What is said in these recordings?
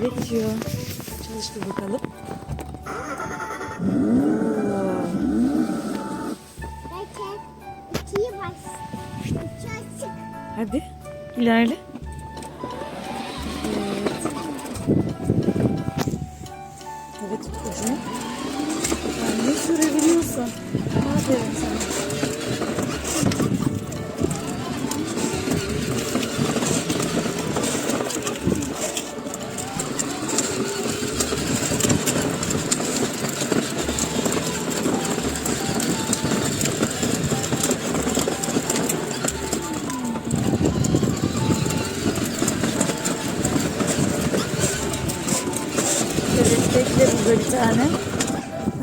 bakalım. İkiye bas. İki açık. Hadi ilerle. Evet. Evet Utkucuğum. Sen ne sürebiliyorsun? Aferin sana. Bekle burada bir tane.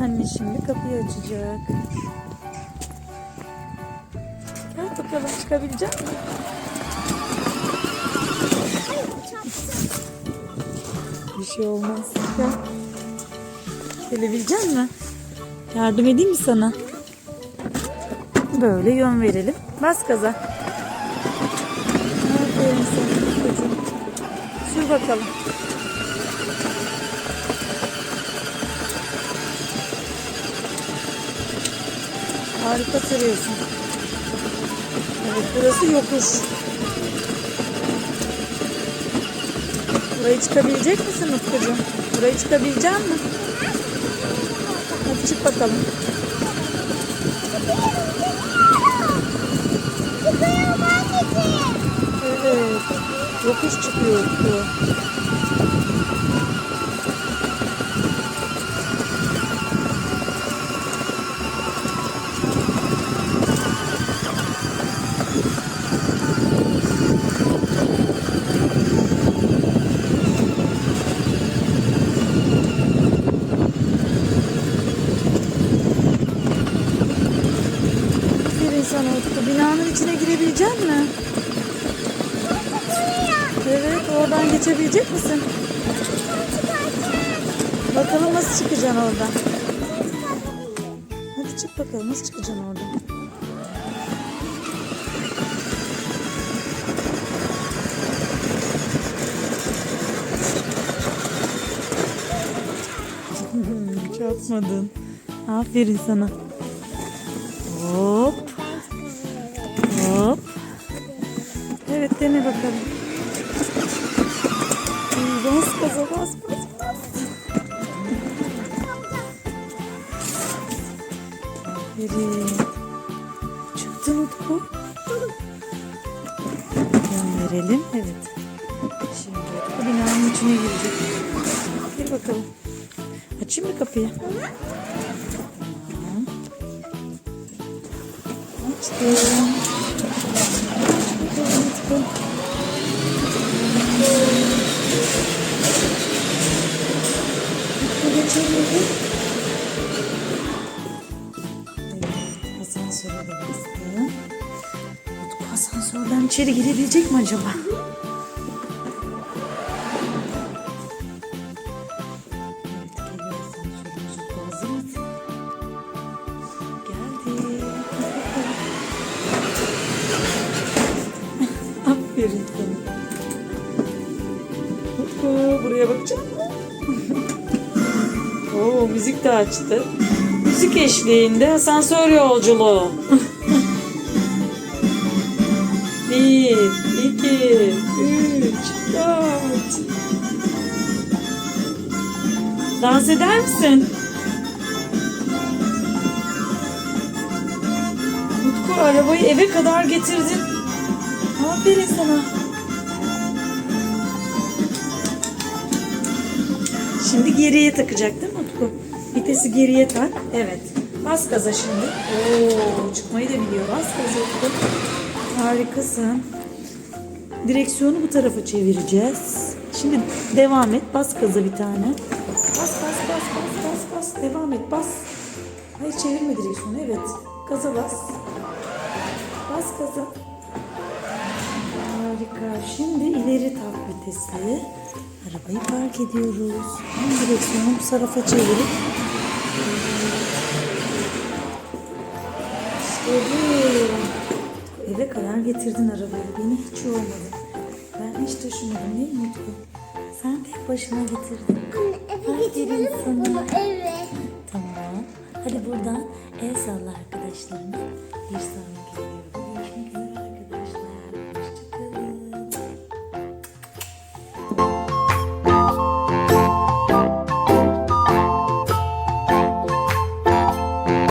Anne şimdi kapıyı açacak. Gel bakalım çıkabilecek misin? Bir şey olmaz. Gel. Gelebilecek misin? Yardım edeyim mi sana? Böyle yön verelim. Bas gaza. Aferin sana çocuğum. Sür bakalım. Harika sürüyorsun. Evet burası yokuş. Burayı çıkabilecek misin Utkucuğum? Burayı çıkabilecek misin? Hadi çık bakalım. Evet. Yokuş çıkıyor Utku. Sana Utku. Binanın içine girebilecek misin? Evet, oradan geçebilecek misin? Bakalım nasıl çıkacaksın oradan. Hadi çık bakalım nasıl çıkacaksın oradan. Çarpmadın. Aferin sana. Hop. Bakalım. Bas gaza bas bas bas. Aferin. Çıktın Utku. Yön verelim. Evet. Şimdi Utku binanın içine girecek. Gir bakalım. Açayım mı kapıyı? Tamam. Açtım. Geçebildi. Evet, asansöre de bastım. Utku asansörden içeri girebilecek mi acaba? Aferin buraya bakacak mısın? Oo müzik de açtı. Müzik eşliğinde asansör yolculuğu. Bir, iki, üç, dört. Dans eder misin? Utku arabayı eve kadar getirdin. Aferin sana. Şimdi geriye takacak? Vitesi geriye tak. Evet. Bas gaza şimdi. Oo, çıkmayı da biliyor. Bas gaza. Harikasın. Direksiyonu bu tarafa çevireceğiz. Şimdi devam et. Bas gaza bir tane. Bas bas bas bas bas bas. Devam et bas. Hayır çevirme direksiyonu. Evet. Gaza bas. Bas gaza. Harika. Şimdi ileri tak vitesi. Arabayı park ediyoruz. Ön direksiyonu bu tarafa çevirip İşte bu. Eve kadar getirdin arabayı. Beni hiç yormadın. Ben hiç taşımadım mi Utku? Sen tek başına getirdin. Anne eve getirelim mi bunu eve? Tamam. Hadi buradan el salla arkadaşlarına. Bir sonraki videoda.